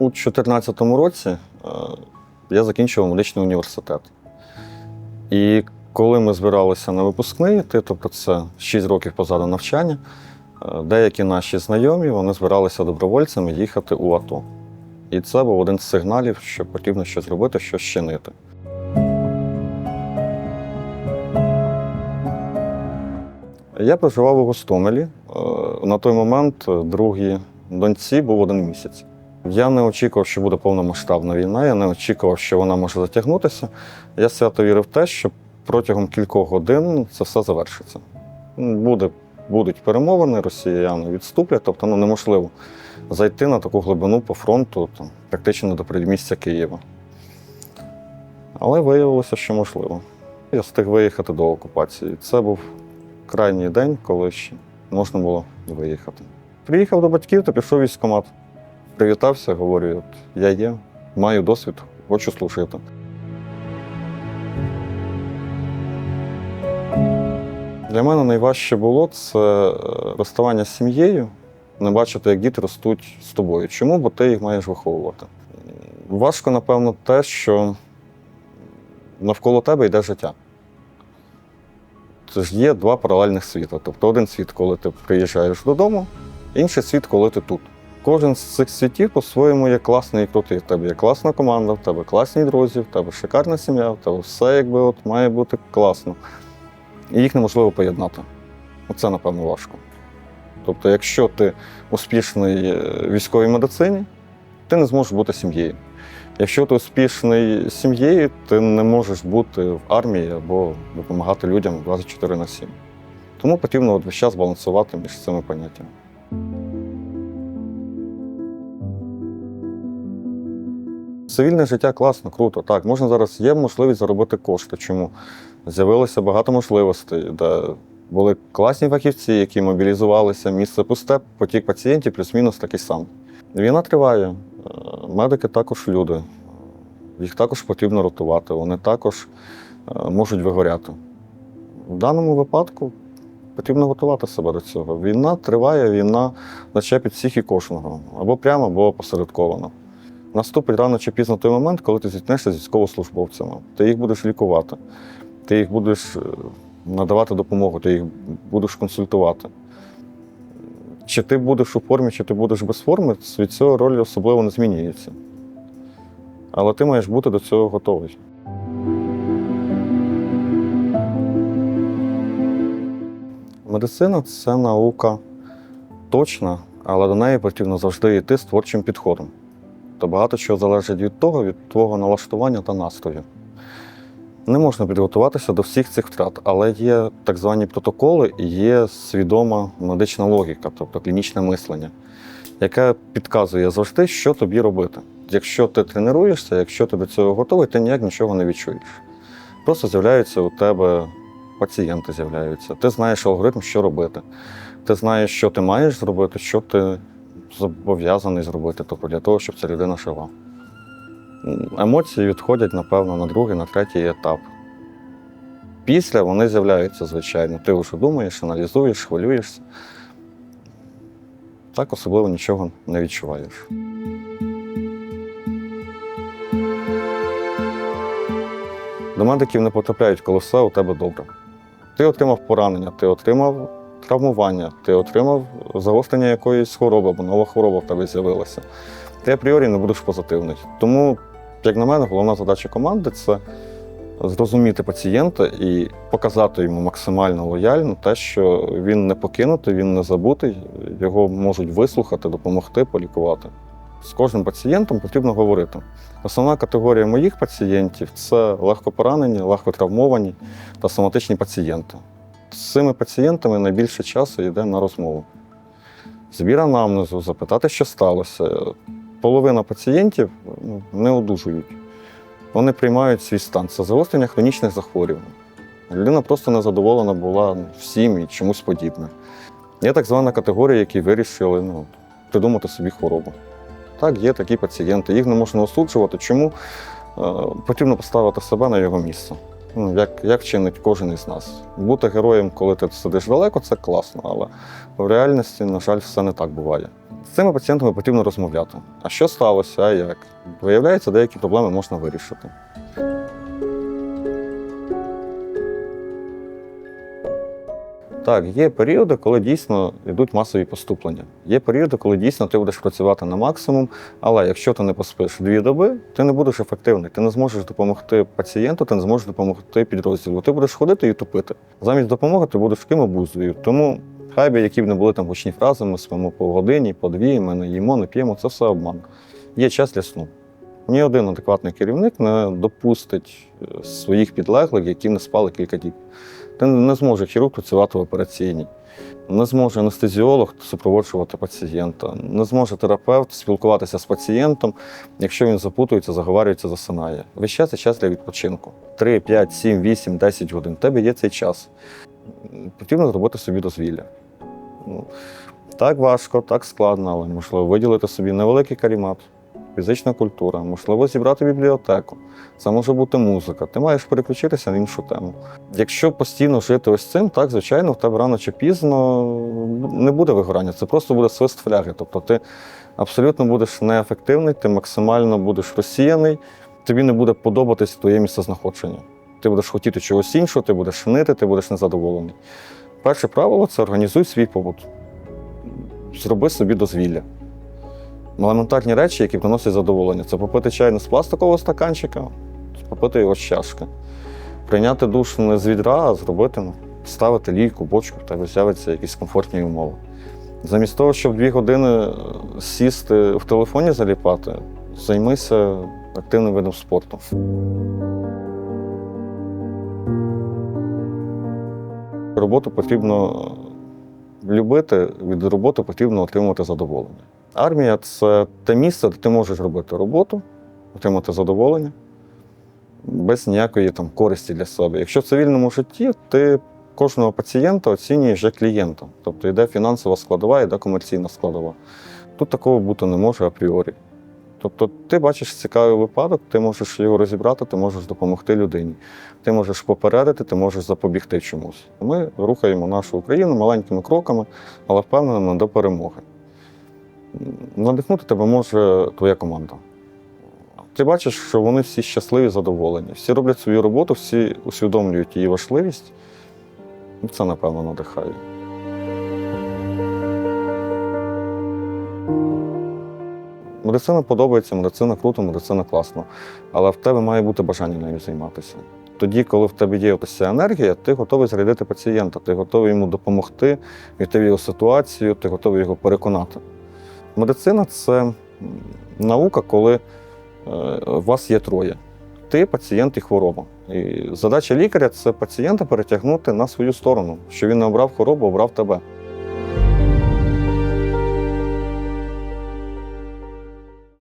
У 2014 році е, я закінчував медичний університет. І коли ми збиралися на випускний тобто це 6 років позаду навчання, е, деякі наші знайомі вони збиралися добровольцями їхати у АТО. І це був один з сигналів, що потрібно щось робити, щось чинити. Я проживав у Гостомелі. Е, На той момент другій доньці був один місяць. Я не очікував, що буде повномасштабна війна, я не очікував, що вона може затягнутися. Я свято вірив в те, що протягом кількох годин це все завершиться. Буде, будуть перемовини, росіяни відступлять, тобто ну, неможливо зайти на таку глибину по фронту, там, практично до передмістя Києва. Але виявилося, що можливо. Я встиг виїхати до окупації. Це був крайній день, коли ще можна було виїхати. Приїхав до батьків та пішов військкомат. Привітався, говорю, от я є, маю досвід, хочу служити. Для мене найважче було це е, розставання з сім'єю, не бачити, як діти ростуть з тобою. Чому? Бо ти їх маєш виховувати. Важко, напевно, те, що навколо тебе йде життя. Це ж є два паралельних світи. Тобто один світ, коли ти приїжджаєш додому, інший світ, коли ти тут. Кожен з цих світів по-своєму є класний і крутий. В тебе є класна команда, в тебе класні друзі, в тебе шикарна сім'я, в тебе все якби от має бути класно. І їх неможливо поєднати. Оце, напевно, важко. Тобто, якщо ти успішний е, в військовій медицині, ти не зможеш бути сім'єю. Якщо ти успішний сім'єю, ти не можеш бути в армії або допомагати людям 24 на 7. Тому потрібно весь час балансувати між цими поняттями. Цивільне життя класно, круто. Так, можна зараз є можливість заробити кошти. Чому? З'явилося багато можливостей, де були класні фахівці, які мобілізувалися, місце пусте, потік пацієнтів плюс-мінус такий сам. Війна триває, е, медики також люди. Їх також потрібно рятувати, вони також е, можуть вигоряти. В даному випадку потрібно готувати себе до цього. Війна триває, війна зачепить всіх і кожного, або прямо, або посередковано. Наступить рано чи пізно той момент, коли ти зіткнешся з військовослужбовцями. Ти їх будеш лікувати, ти їх будеш е, надавати допомогу, ти їх будеш консультувати. Чи ти будеш у формі, чи ти будеш без форми, від цього роль особливо не змінюється. Але ти маєш бути до цього готовий. Медицина це наука точна, але до неї потрібно завжди йти з творчим підходом. То багато чого залежить від того, від твого налаштування та настрою. Не можна підготуватися до всіх цих втрат, але є так звані протоколи і є свідома медична логіка, тобто клінічне мислення, яке підказує завжди, що тобі робити. Якщо ти тренуєшся, якщо ти до цього готовий, ти ніяк нічого не відчуєш. Просто з'являються у тебе пацієнти з'являються. Ти знаєш алгоритм, що робити. Ти знаєш, що ти маєш зробити, що ти зобов'язаний зробити, тобто для того, щоб ця людина жила. Емоції відходять, напевно, на другий, на третій етап. Після вони з'являються, звичайно. Ти вже думаєш, аналізуєш, хвилюєшся. Так особливо нічого не відчуваєш. До медиків не потрапляють, коли все у тебе добре. Ти отримав поранення, ти отримав травмування, ти отримав загострення якоїсь хвороби, або нова хвороба в тебе з'явилася. Ти апріорі не будеш позитивний. Тому, як на мене, головна задача команди це зрозуміти пацієнта і показати йому максимально лояльно те, що він не покинутий, він не забутий, його можуть вислухати, допомогти, полікувати. З кожним пацієнтом потрібно говорити. Основна категорія моїх пацієнтів це легкопоранені, легкотравмовані та соматичні пацієнти. З цими пацієнтами найбільше часу йде на розмову. Збір анамнезу, запитати, що сталося. Половина пацієнтів ну, не одужують. Вони приймають свій стан. Це загострення хронічних захворювань. Людина просто незадоволена була всім і чомусь подібне. Є так звана категорія, які вирішили ну, придумати собі хворобу. Так, є такі пацієнти, їх не можна осуджувати. Чому? Е, Потрібно поставити себе на його місце. Ну, як, як вчинить кожен із нас. Бути героєм, коли ти сидиш далеко, це класно, але в реальності, на жаль, все не так буває. З цими пацієнтами потрібно розмовляти. А що сталося, а як? Виявляється, деякі проблеми можна вирішити. Так, є періоди, коли дійсно йдуть масові поступлення. Є періоди, коли дійсно ти будеш працювати на максимум, але якщо ти не поспиш дві доби, ти не будеш ефективний. Ти не зможеш допомогти пацієнту, ти не зможеш допомогти підрозділу. Ти будеш ходити і тупити. Замість допомоги ти будеш ким обузою. Тому хай би які б не були там гучні фрази, ми спимо по годині, по дві, ми не їмо, не п'ємо, це все обман. Є час для сну. Ні один адекватний керівник не допустить е, своїх підлеглих, які не спали кілька діб. Ти не зможе хірург працювати в операційній, не зможе анестезіолог супроводжувати пацієнта, не зможе терапевт спілкуватися з пацієнтом, якщо він запутується, заговарюється, засинає. Весь час це час для відпочинку. 3, 5, 7, 8, 10 годин. В тебе є цей час. Потрібно зробити собі дозвілля. Ну, так важко, так складно, але можливо виділити собі невеликий карімат, фізична культура, можливо, зібрати бібліотеку. Це може бути музика. Ти маєш переключитися на іншу тему. Якщо постійно жити ось цим, так звичайно, в тебе рано чи пізно не буде вигорання, це просто буде свист фляги. Тобто ти абсолютно будеш неефективний, ти максимально будеш розсіяний, тобі не буде подобатись твоє місцезнаходження. Ти будеш хотіти чогось іншого, ти будеш нити, ти будеш незадоволений. Перше правило це організуй свій побут. Зроби собі дозвілля. Елементарні речі, які приносять задоволення. Це попити чай не з пластикового стаканчика, попити його з чашки. Прийняти душ не з відра, а зробити, ну, ставити лійку, бочку, в тебе якісь комфортні умови. Замість того, щоб дві години е, сісти в телефоні заліпати, займися активним видом спорту. Роботу потрібно любити, від роботи потрібно отримувати задоволення. Армія це те місце, де ти можеш робити роботу, отримати задоволення без ніякої там користі для себе. Якщо в цивільному житті ти кожного пацієнта оцінюєш як клієнта, тобто йде фінансова складова, йде комерційна складова. Тут такого бути не може апріорі. Тобто ти бачиш цікавий випадок, ти можеш його розібрати, ти можеш допомогти людині. Ти можеш попередити, ти можеш запобігти чомусь. Ми рухаємо нашу Україну маленькими кроками, але впевненими до перемоги. Надихнути тебе може твоя команда. Ти бачиш, що вони всі щасливі, задоволені, всі роблять свою роботу, всі усвідомлюють її важливість. Це, напевно, надихає. Медицина подобається, медицина круто, медицина класно. Але в тебе має бути бажання нею займатися. Тоді, коли в тебе є ось ця енергія, ти готовий зарядити пацієнта, ти готовий йому допомогти, війти в його ситуацію, ти готовий його переконати. Медицина це наука, коли е, у вас є троє. Ти, пацієнт і хвороба. І задача лікаря це пацієнта перетягнути на свою сторону, що він не обрав хворобу, обрав тебе.